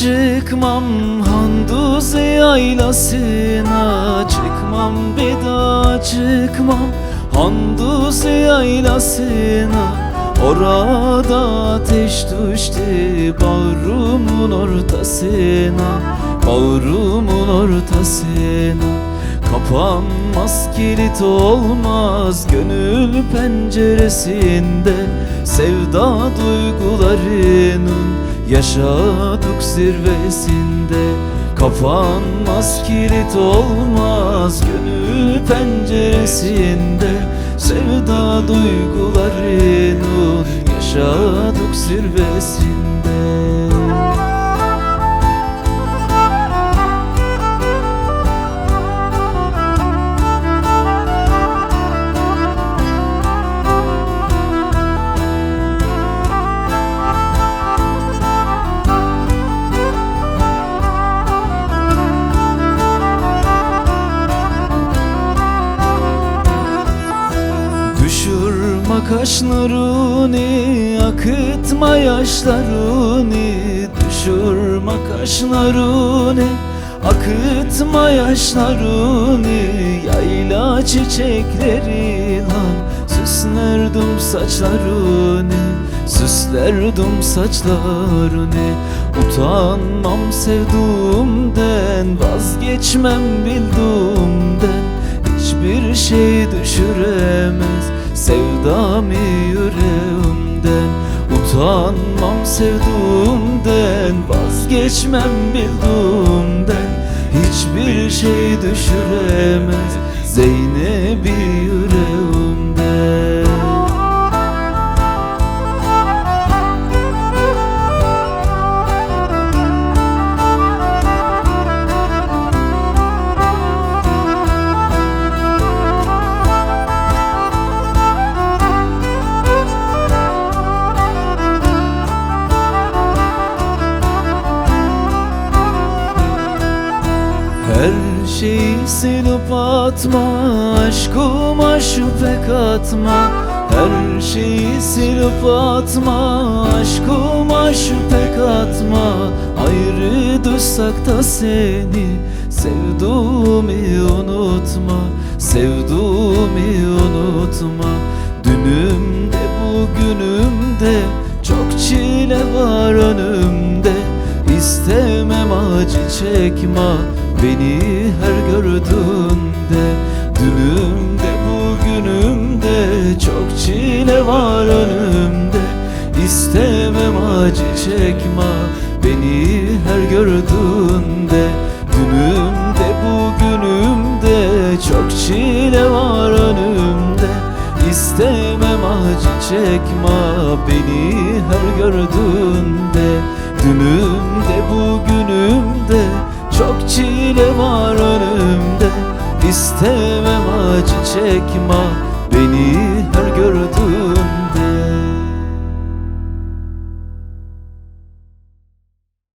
Çıkmam Handuz yaylasına Çıkmam bir daha çıkmam Handuz yaylasına Orada ateş düştü Bağrımın ortasına Bağrımın ortasına. Kapanmaz kilit olmaz Gönül penceresinde Sevda duygularının Yaşadık zirvesinde Kapanmaz kilit olmaz Gönül penceresinde. Sevda duygularının Yaşadık zirvesinde kaşlarını, akıtma yaşlarını Düşürme kaşlarını, akıtma yaşlarını Yayla çiçekleri lan, süslerdim saçlarını Süslerdim saçlarını. Utanmam sevduğumden Vazgeçmem bildiğimden Hiçbir şey düşüremez Sevdamı yüreğimden Utanmam sevduğumden Vazgeçmem bildiğimden. Hiçbir şey düşüremez Zeynep'i yüreğimden Her şeyi silip atma Aşkıma şüphe katma Her şeyi silip atma Aşkıma şüphe katma Ayrı dursak da seni Sevduğumu unutma. Sevduğumu unutma. Dünümde bugünümde Çok çile var önümde. İstemem acı çekme Beni her gördüğünde Dünümde bugünümde Çok çile var önümde. İstemem acı çekme Beni her gördüğünde Dünümde bugünümde Çok çile var önümde. İstemem acı çekme Beni her gördüğünde Dünümde bugünümde Çok çile var önümde? İstemem acı çekme Beni